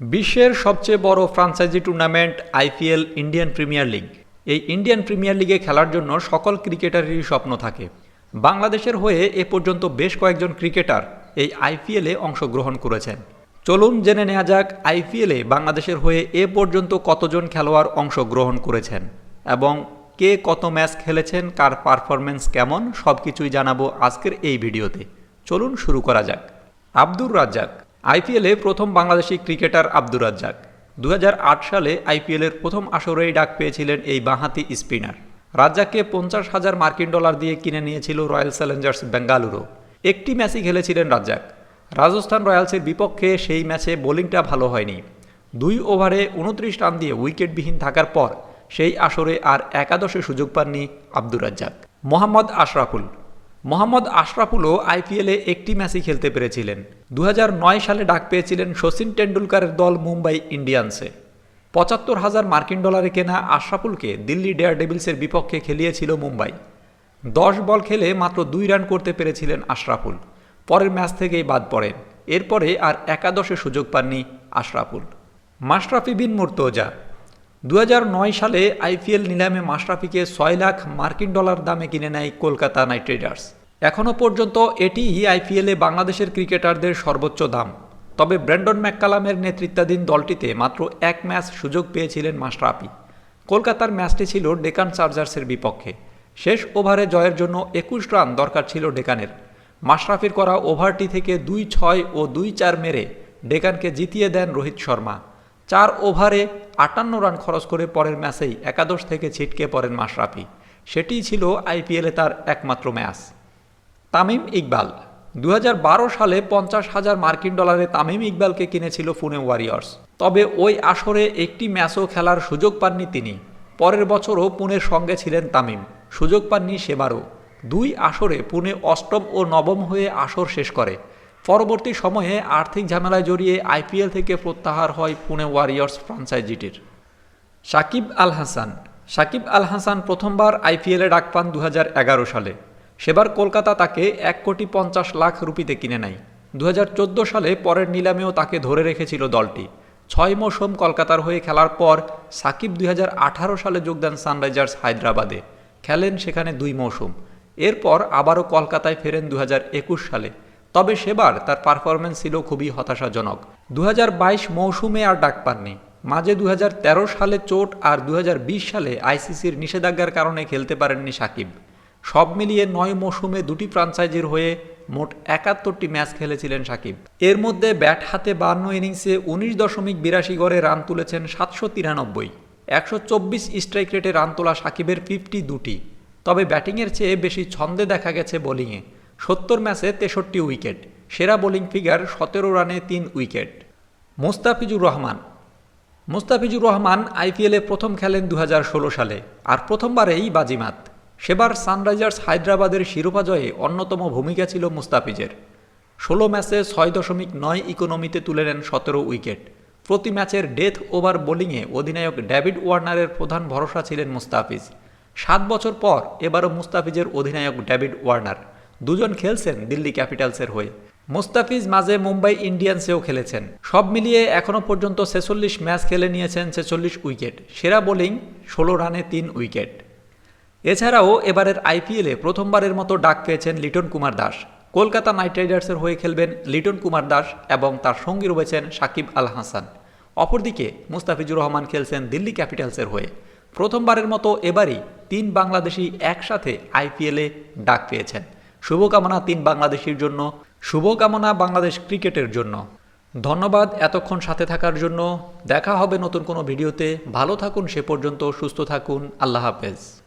বিশ্বের সবচেয়ে বড় franchise tournament IPL Indian Premier League. এই ইন্ডিয়ান প্রিমিয়ার লিগে খেলার জন্য সকল ক্রিকেটারেরই স্বপ্ন থাকে। বাংলাদেশের হয়ে এ পর্যন্ত বেশ কয়েকজন ক্রিকেটার এই আইপিএলে অংশগ্রহণ করেছেন। চলুন জেনে নেওয়া যাক আইপিএলে বাংলাদেশের হয়ে এ পর্যন্ত কতজন খেলোয়াড় অংশগ্রহণ করেছেন এবং কে কত ম্যাচ খেলেছেন, কার পারফরমেন্স কেমন সব কিছুই জানাব আজকের এই ভিডিওতে। চলুন শুরু করা যাক। আব্দুর রাজ্জাক। আইপিএলে প্রথম বাংলাদেশি ক্রিকেটার আব্দুর রাজ্জাক। দু হাজার আট সালে আইপিএলের প্রথম আসরেই ডাক পেয়েছিলেন এই বাঁহাতি স্পিনার। রাজ্জাককে পঞ্চাশ হাজার মার্কিন ডলার দিয়ে কিনে নিয়েছিল রয়্যাল চ্যালেঞ্জার্স বেঙ্গালুরু। একটি ম্যাচই খেলেছিলেন রাজ্জাক। রাজস্থান রয়্যালসের বিপক্ষে সেই ম্যাচে বোলিংটা ভালো হয়নি। দুই ওভারে উনত্রিশ রান দিয়ে উইকেটবিহীন থাকার পর সেই আসরে আর একাদশে সুযোগ পাননি আব্দুর রাজ্জাক। মোহাম্মদ আশরাফুল। মোহাম্মদ আশরাফুলও আইপিএলে একটি ম্যাচই খেলতে পেরেছিলেন। দু হাজার নয় সালে ডাক পেয়েছিলেন শচীন টেন্ডুলকারের দল মুম্বাই ইন্ডিয়ান্সে। পঁচাত্তর হাজার মার্কিন ডলারে কেনা আশরাফুলকে দিল্লি ডেয়ার ডেভিলসের বিপক্ষে খেলিয়েছিল মুম্বাই। দশ বল খেলে মাত্র দুই রান করতে পেরেছিলেন আশরাফুল। পরের ম্যাচ থেকেই বাদ পড়েন। এরপরে আর একাদশে সুযোগ পাননি আশরাফুল। মাশরাফি বিন মুর্তজা। দু হাজার নয় সালে আইপিএল নিলামে মাশরাফিকে ছয় লাখ মার্কিন ডলার দামে কিনে নেয় কলকাতা নাইট রাইডার্স। এখনও পর্যন্ত এটিই আইপিএলে বাংলাদেশের ক্রিকেটারদের সর্বোচ্চ দাম। তবে ব্র্যান্ডন ম্যাককালামের নেতৃত্বাধীন দলটিতে মাত্র এক ম্যাচ সুযোগ পেয়েছিলেন মাশরাফি। কলকাতার ম্যাচটি ছিল ডেকান চার্জার্সের বিপক্ষে। শেষ ওভারে জয়ের জন্য একুশ রান দরকার ছিল ডেকানের। মাশরাফির করা ওভারটি থেকে দুই ছয় ও দুই চার মেরে ডেকানকে জিতিয়ে দেন রোহিত শর্মা। চার ওভারে আটান্ন রান খরচ করে পরের ম্যাচেই একাদশ থেকে ছিটকে পড়েন মাশরাফি। সেটিই ছিল আইপিএলে তার একমাত্র ম্যাচ। তামিম ইকবাল। দু হাজার বারো সালে পঞ্চাশ হাজার মার্কিন ডলারে তামিম ইকবালকে কিনেছিল পুনে ওয়ারিয়র্স। তবে ওই আসরে একটি ম্যাচও খেলার সুযোগ পাননি তিনি। পরের বছরও পুনের সঙ্গে ছিলেন তামিম। সুযোগ পাননি সেবারও। দুই আসরে পুনে অষ্টম ও নবম হয়ে আসর শেষ করে। পরবর্তী সময়ে আর্থিক ঝামেলায় জড়িয়ে আইপিএল থেকে প্রত্যাহার হয় পুনে ওয়ারিয়র্স ফ্রাঞ্চাইজিটির। সাকিব আল হাসান। সাকিব আল হাসান প্রথমবার আইপিএলে ডাক পান দু হাজার এগারো সালে। সেবার কলকাতা তাকে এক কোটি পঞ্চাশ লাখ রুপিতে কিনে নেয়। দু হাজার চোদ্দ সালে পরের নিলামেও তাকে ধরে রেখেছিল দলটি। ছয় মৌসুম কলকাতার হয়ে খেলার পর সাকিব দুই হাজার আঠারো সালে যোগদান সানরাইজার্স হায়দ্রাবাদে। খেলেন সেখানে দুই মৌসুম। এরপর আবারও কলকাতায় ফেরেন দু হাজার একুশ সালে। তবে সেবার তার পারফরমেন্স ছিল খুবই হতাশাজনক। দু হাজার বাইশ মৌসুমে আর ডাক পাননি। মাঝে দু হাজার তেরো সালে চোট আর দু হাজার বিশ সালে আইসিসির নিষেধাজ্ঞার কারণে খেলতে পারেননি সাকিব। সব মিলিয়ে নয় মৌসুমে দুটি ফ্রাঞ্চাইজির হয়ে মোট একাত্তরটি ম্যাচ খেলেছিলেন সাকিব। এর মধ্যে ব্যাট হাতে বান্ন ইনিংসে উনিশ দশমিক বিরাশি গড়ে রান তুলেছেন সাতশো তিরানব্বই। একশো চব্বিশ স্ট্রাইক রেটে রান তোলা সাকিবের ফিফটি দুটি। তবে ব্যাটিংয়ের চেয়ে বেশি ছন্দে দেখা গেছে বোলিংয়ে। সত্তর ম্যাচে তেষট্টি উইকেট। সেরা বোলিং ফিগার সতেরো রানে তিন উইকেট। মোস্তাফিজুর রহমান। মুস্তাফিজুর রহমান আইপিএলে প্রথম খেলেন দু হাজার ষোলো সালে, আর প্রথমবারেই বাজিমাত। সেবার সানরাইজার্স হায়দ্রাবাদের শিরোপা জয়ে অন্যতম ভূমিকা ছিল মুস্তাফিজের। ষোলো ম্যাচে ছয় দশমিক নয় ইকোনমিতে তুলে নেন সতেরো উইকেট। প্রতি ম্যাচের ডেথ ওভার বোলিংয়ে অধিনায়ক ডেভিড ওয়ার্নারের প্রধান ভরসা ছিলেন মুস্তাফিজ। সাত বছর পর এবারও মুস্তাফিজের অধিনায়ক ডেভিড ওয়ার্নার। দুজন খেলছেন দিল্লি ক্যাপিটালসের হয়ে। মুস্তাফিজ মাঝে মুম্বাই ইন্ডিয়ান্সেও খেলেছেন। সব মিলিয়ে এখনও পর্যন্ত ছেচল্লিশ ম্যাচ খেলে নিয়েছেন ছেচল্লিশ উইকেট। সেরা বোলিং, ষোলো রানে তিন উইকেট। এছাড়াও এবারের আইপিএলে প্রথমবারের মতো ডাক পেয়েছেন লিটন কুমার দাস। কলকাতা নাইট রাইডার্সের হয়ে খেলবেন লিটন কুমার দাস এবং তার সঙ্গী রয়েছেন সাকিব আল হাসান। অপরদিকে মুস্তাফিজুর রহমান খেলছেন দিল্লি ক্যাপিটালসের হয়ে। প্রথমবারের মতো এবারই তিন বাংলাদেশি একসাথে আইপিএলে ডাক পেয়েছেন। শুভকামনা তিন বাংলাদেশির জন্য, শুভকামনা বাংলাদেশ ক্রিকেটের জন্য। ধন্যবাদ এতক্ষণ সাথে থাকার জন্য। দেখা হবে নতুন কোনো ভিডিওতে। ভালো থাকুন, সে পর্যন্ত সুস্থ থাকুন। আল্লাহ হাফেজ।